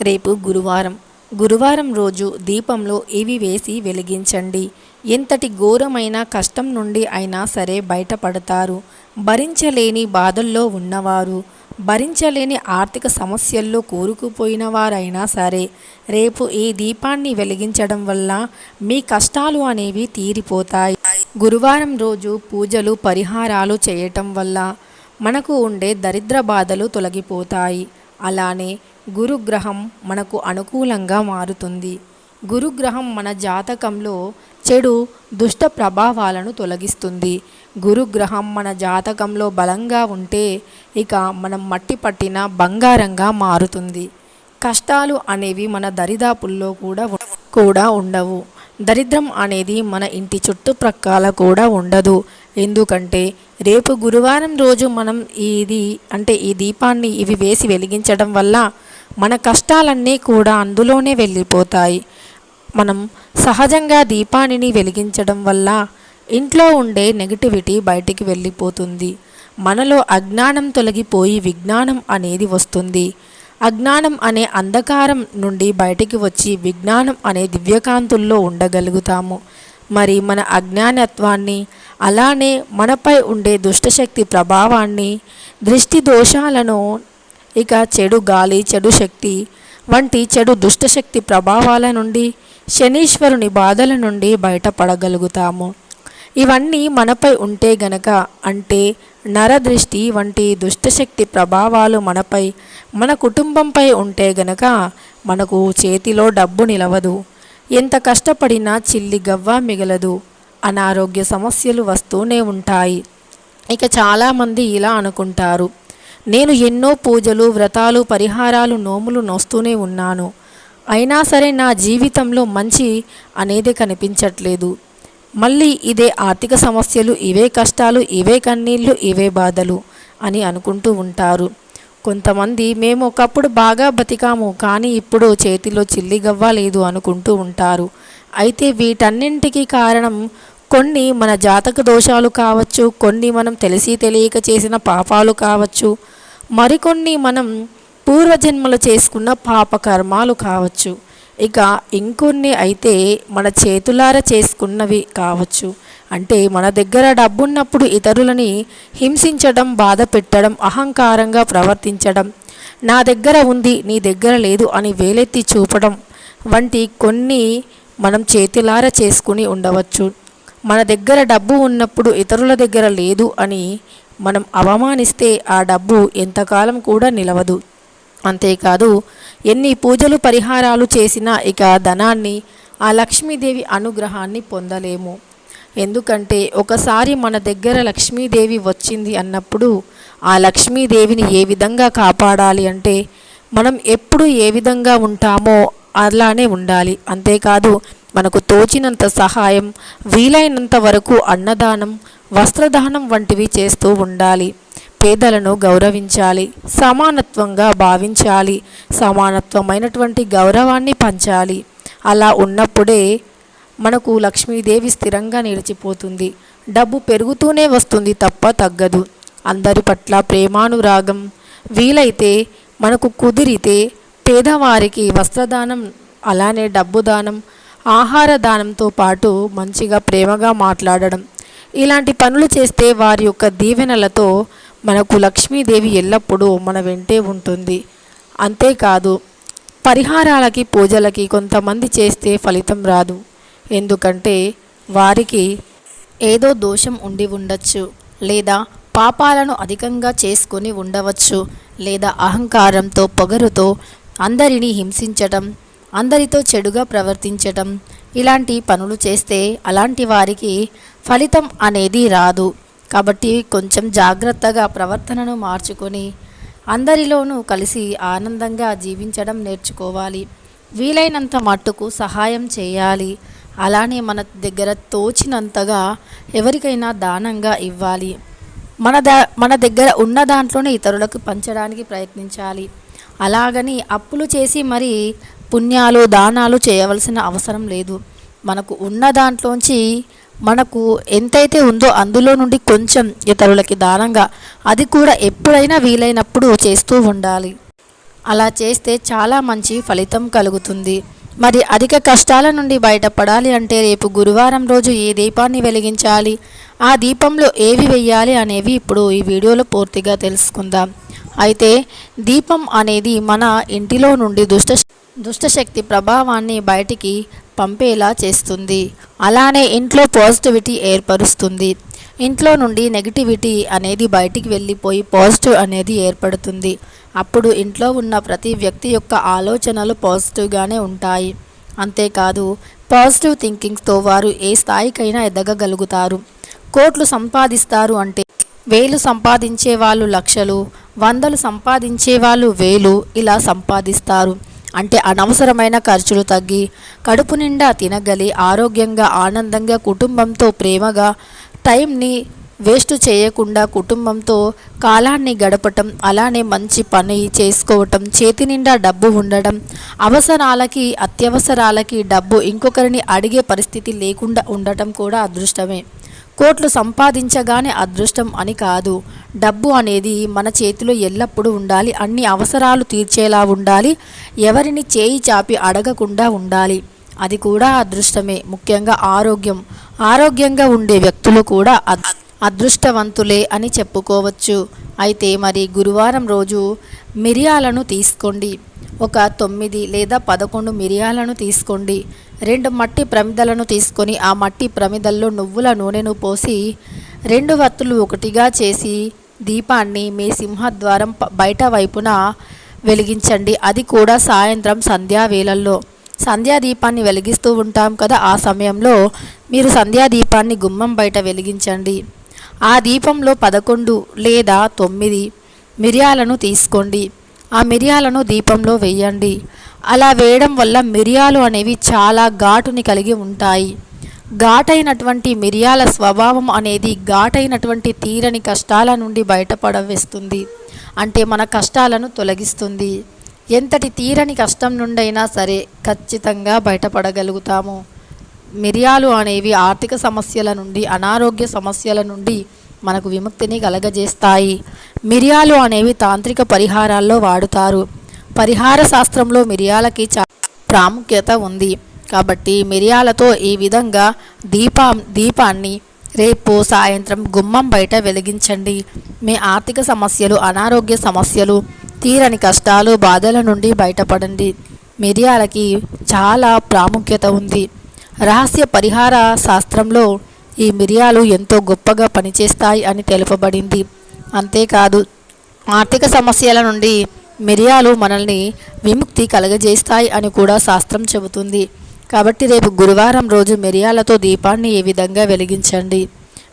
రేపు గురువారం. గురువారం రోజు దీపంలో ఇవి వేసి వెలిగించండి. ఎంతటి ఘోరమైన కష్టం నుండి అయినా సరే బయటపడతారు. భరించలేని బాధల్లో ఉన్నవారు భరించలేని ఆర్థిక సమస్యల్లో కూరుకుపోయిన వారైనా సరే రేపు ఈ దీపాన్ని వెలిగించడం వల్ల మీ కష్టాలు అనేవి తీరిపోతాయి. గురువారం రోజు పూజలు పరిహారాలు చేయటం వల్ల మనకు ఉండే దరిద్ర బాధలు తొలగిపోతాయి. అలానే గురుగ్రహం మనకు అనుకూలంగా మారుతుంది. గురుగ్రహం మన జాతకంలో చెడు దుష్ట ప్రభావాలను తొలగిస్తుంది. గురుగ్రహం మన జాతకంలో బలంగా ఉంటే ఇక మనం మట్టి పట్టిన బంగారంగా మారుతుంది. కష్టాలు అనేవి మన దరిదాపుల్లో కూడా కూడా ఉండవు. దరిద్రం అనేది మన ఇంటి చుట్టుప్రక్కల కూడా ఉండదు. ఎందుకంటే రేపు గురువారం రోజు మనం ఇది అంటే ఈ దీపాన్ని ఇవి వేసి వెలిగించడం వల్ల మన కష్టాలన్నీ కూడా అందులోనే వెళ్ళిపోతాయి మనం సహజంగా దీపాన్ని వెలిగించడం వల్ల ఇంట్లో ఉండే నెగిటివిటీ బయటికి వెళ్ళిపోతుంది. మనలో అజ్ఞానం తొలగిపోయి విజ్ఞానం అనేది వస్తుంది. అజ్ఞానం అనే అంధకారం నుండి బయటికి వచ్చి విజ్ఞానం అనే దివ్యకాంతుల్లో ఉండగలుగుతాము. మరి మన అజ్ఞానత్వాన్ని అలానే మనపై ఉండే దుష్టశక్తి ప్రభావాన్ని దృష్టి దోషాలను ఇక చెడు గాలి చెడు శక్తి వంటి చెడు దుష్టశక్తి ప్రభావాల నుండి శనీశ్వరుని బాధల నుండి బయటపడగలుగుతాము. ఇవన్నీ మనపై ఉంటే గనక అంటే నరదృష్టి వంటి దుష్టశక్తి ప్రభావాలు మనపై మన కుటుంబంపై ఉంటే గనక మనకు చేతిలో డబ్బు నిలవదు. ఎంత కష్టపడినా చిల్లి గవ్వ మిగలదు. అనారోగ్య సమస్యలు వస్తూనే ఉంటాయి. ఇక చాలామంది ఇలా అనుకుంటారు. నేను ఎన్నో పూజలు వ్రతాలు పరిహారాలు నోములు నోస్తూనే ఉన్నాను. అయినా సరే నా జీవితంలో మంచి అనేది కనిపించట్లేదు. మళ్ళీ ఇదే ఆర్థిక సమస్యలు ఇవే కష్టాలు ఇవే కన్నీళ్ళు ఇవే బాధలు అని అనుకుంటూ ఉంటారు. కొంతమంది మేము ఒకప్పుడు బాగా బతికాము కానీ ఇప్పుడు చేతిలో చిల్లి గవ్వ లేదు అనుకుంటూ ఉంటారు. అయితే వీటన్నింటికీ కారణం కొన్ని మన జాతక దోషాలు కావచ్చు కొన్ని మనం తెలిసి తెలియక చేసిన పాపాలు కావచ్చు మరికొన్ని మనం పూర్వజన్మలు చేసుకున్న పాపకర్మాలు కావచ్చు. ఇక ఇంకొన్ని అయితే మన చేతులార చేసుకున్నవి కావచ్చు. అంటే మన దగ్గర డబ్బున్నప్పుడు ఇతరులని హింసించడం బాధ పెట్టడం అహంకారంగా ప్రవర్తించడం నా దగ్గర ఉంది నీ దగ్గర లేదు అని వేలెత్తి చూపడం వంటి కొన్ని మనం చేతులార చేసుకుని ఉండవచ్చు. మన దగ్గర డబ్బు ఉన్నప్పుడు ఇతరుల దగ్గర లేదు అని మనం అవమానిస్తే ఆ డబ్బు ఎంతకాలం కూడా నిలవదు. అంతేకాదు ఎన్ని పూజలు పరిహారాలు చేసినా ఇక ధనాన్ని ఆ లక్ష్మీదేవి అనుగ్రహాన్ని పొందలేము. ఎందుకంటే ఒకసారి మన దగ్గర లక్ష్మీదేవి వచ్చింది అన్నప్పుడు ఆ లక్ష్మీదేవిని ఏ విధంగా కాపాడాలి అంటే మనం ఎప్పుడు ఏ విధంగా ఉంటామో అలానే ఉండాలి. అంతేకాదు మనకు తోచినంత సహాయం వీలైనంత వరకు అన్నదానం వస్త్రదానం వంటివి చేస్తూ ఉండాలి. పేదలను గౌరవించాలి. సమానత్వంగా భావించాలి. సమానత్వమైనటువంటి గౌరవాన్ని పంచాలి. అలా ఉన్నప్పుడే మనకు లక్ష్మీదేవి స్థిరంగా నిలిచిపోతుంది. డబ్బు పెరుగుతూనే వస్తుంది తప్ప తగ్గదు. అందరి పట్ల ప్రేమానురాగం వీలైతే మనకు కుదిరితే పేదవారికి వస్త్రదానం అలానే డబ్బు దానం ఆహార దానంతో పాటు మంచిగా ప్రేమగా మాట్లాడడం. ఇలాంటి పనులు చేస్తే వారి యొక్క దీవెనలతో మనకు లక్ష్మీదేవి ఎల్లప్పుడూ మన వెంటే ఉంటుంది. అంతేకాదు పరిహారాలకి పూజలకి కొంతమంది చేస్తే ఫలితం రాదు. ఎందుకంటే వారికి ఏదో దోషం ఉండి ఉండొచ్చు లేదా పాపాలను అధికంగా చేసుకొని ఉండవచ్చు లేదా అహంకారంతో పొగరుతో అందరినీ హింసించటం అందరితో చెడుగా ప్రవర్తించటం ఇలాంటి పనులు చేస్తే అలాంటి వారికి ఫలితం అనేది రాదు. కాబట్టి కొంచెం జాగ్రత్తగా ప్రవర్తనను మార్చుకొని అందరిలోనూ కలిసి ఆనందంగా జీవించడం నేర్చుకోవాలి. వీలైనంత మట్టుకు సహాయం చేయాలి. అలానే మన దగ్గర తోచినంతగా ఎవరికైనా దానంగా ఇవ్వాలి. మన ద మన దగ్గర ఉన్న దాంట్లోనే ఇతరులకు పంచడానికి ప్రయత్నించాలి. అలాగని అప్పులు చేసి మరి పుణ్యాలు దానాలు చేయవలసిన అవసరం లేదు. మనకు ఉన్న దాంట్లోంచి మనకు ఎంతైతే ఉందో అందులో నుండి కొంచెం ఇతరులకి దానంగా అది కూడా ఎప్పుడైనా వీలైనప్పుడు చేస్తూ ఉండాలి. అలా చేస్తే చాలా మంచి ఫలితం కలుగుతుంది. మరి అధిక కష్టాల నుండి బయటపడాలి అంటే రేపు గురువారం రోజు ఏ దీపాన్ని వెలిగించాలి? ఆ దీపంలో ఏవి వెయ్యాలి అనేవి ఇప్పుడు ఈ వీడియోలో పూర్తిగా తెలుసుకుందాం. అయితే దీపం అనేది మన ఇంటిలో నుండి దుష్ట దుష్టశక్తి ప్రభావాన్ని బయటికి పంపేలా చేస్తుంది. అలానే ఇంట్లో పాజిటివిటీ ఏర్పరుస్తుంది. ఇంట్లో నుండి నెగిటివిటీ అనేది బయటికి వెళ్ళిపోయి పాజిటివ్ అనేది ఏర్పడుతుంది. అప్పుడు ఇంట్లో ఉన్న ప్రతి వ్యక్తి యొక్క ఆలోచనలు పాజిటివ్గానే ఉంటాయి. అంతేకాదు పాజిటివ్ థింకింగ్తో వారు ఏ స్థాయికైనా ఎదగగలుగుతారు. కోట్లు సంపాదిస్తారు అంటే వేలు సంపాదించే వాళ్ళు లక్షలు వందలు సంపాదించే వాళ్ళు వేలు ఇలా సంపాదిస్తారు. అంటే అనవసరమైన ఖర్చులు తగ్గి కడుపు నిండా తినగలి ఆరోగ్యంగా ఆనందంగా కుటుంబంతో ప్రేమగా టైంని వేస్ట్ చేయకుండా కుటుంబంతో కాలాన్ని గడపటం అలానే మంచి పని చేసుకోవటం చేతి నిండా డబ్బు ఉండడం అవసరాలకి అత్యవసరాలకి డబ్బు ఇంకొకరిని అడిగే పరిస్థితి లేకుండా ఉండటం కూడా అదృష్టమే. కోట్లు సంపాదించగానే అదృష్టం అని కాదు. డబ్బు అనేది మన చేతిలో ఎల్లప్పుడూ ఉండాలి అన్ని అవసరాలు తీర్చేలా ఉండాలి ఎవరిని చేయి చాపి అడగకుండా ఉండాలి. అది కూడా అదృష్టమే. ముఖ్యంగా ఆరోగ్యం. ఆరోగ్యంగా ఉండే వ్యక్తులు కూడా అదృష్టవంతులే అని చెప్పుకోవచ్చు. అయితే మరి గురువారం రోజు మిరియాలను తీసుకోండి. ఒక తొమ్మిది లేదా పదకొండు మిరియాలను తీసుకోండి. రెండు మట్టి ప్రమిదలను తీసుకొని ఆ మట్టి ప్రమిదల్లో నువ్వుల నూనెను పోసి రెండు వత్తులు ఒకటిగా చేసి దీపాన్ని మీ సింహద్వారం బయట వైపున వెలిగించండి. అది కూడా సాయంత్రం సంధ్యా వేళల్లో. సంధ్యా దీపాన్ని వెలిగిస్తూ ఉంటాం కదా ఆ సమయంలో మీరు సంధ్యా దీపాన్ని గుమ్మం బయట వెలిగించండి. ఆ దీపంలో పదకొండు లేదా తొమ్మిది మిరియాలను తీసుకోండి. ఆ మిరియాలను దీపంలో వేయండి. అలా వేయడం వల్ల మిరియాలు అనేవి చాలా ఘాటుని కలిగి ఉంటాయి. ఘాటైనటువంటి మిరియాల స్వభావం అనేది ఘాటైనటువంటి తీరని కష్టాల నుండి బయటపడవేస్తుంది. అంటే మన కష్టాలను తొలగిస్తుంది. ఎంతటి తీరని కష్టం నుండైనా సరే ఖచ్చితంగా బయటపడగలుగుతాము. మిరియాలు అనేవి ఆర్థిక సమస్యల నుండి అనారోగ్య సమస్యల నుండి మనకు విముక్తిని కలగజేస్తాయి. మిరియాలు అనేవి తాంత్రిక పరిహారాల్లో వాడుతారు. పరిహార శాస్త్రంలో మిరియాలకి చా ప్రాముఖ్యత ఉంది. కాబట్టి మిరియాలతో ఈ విధంగా దీపా దీపాన్ని రేపు సాయంత్రం గుమ్మం బయట వెలిగించండి. మీ ఆర్థిక సమస్యలు అనారోగ్య సమస్యలు తీరని కష్టాలు బాధల నుండి బయటపడండి. మిరియాలకి చాలా ప్రాముఖ్యత ఉంది. రహస్య పరిహార శాస్త్రంలో ఈ మిరియాలు ఎంతో గొప్పగా పనిచేస్తాయి అని తెలుపబడింది. అంతేకాదు ఆర్థిక సమస్యల నుండి మిరియాలు మనల్ని విముక్తి కలగజేస్తాయి అని కూడా శాస్త్రం చెబుతుంది. కాబట్టి రేపు గురువారం రోజు మిరియాలతో దీపాన్ని ఈ విధంగా వెలిగించండి?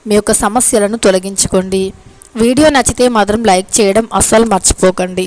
మీ యొక్క సమస్యలను తొలగించుకోండి. వీడియో నచ్చితే మాత్రం లైక్ చేయడం అస్సలు మర్చిపోకండి.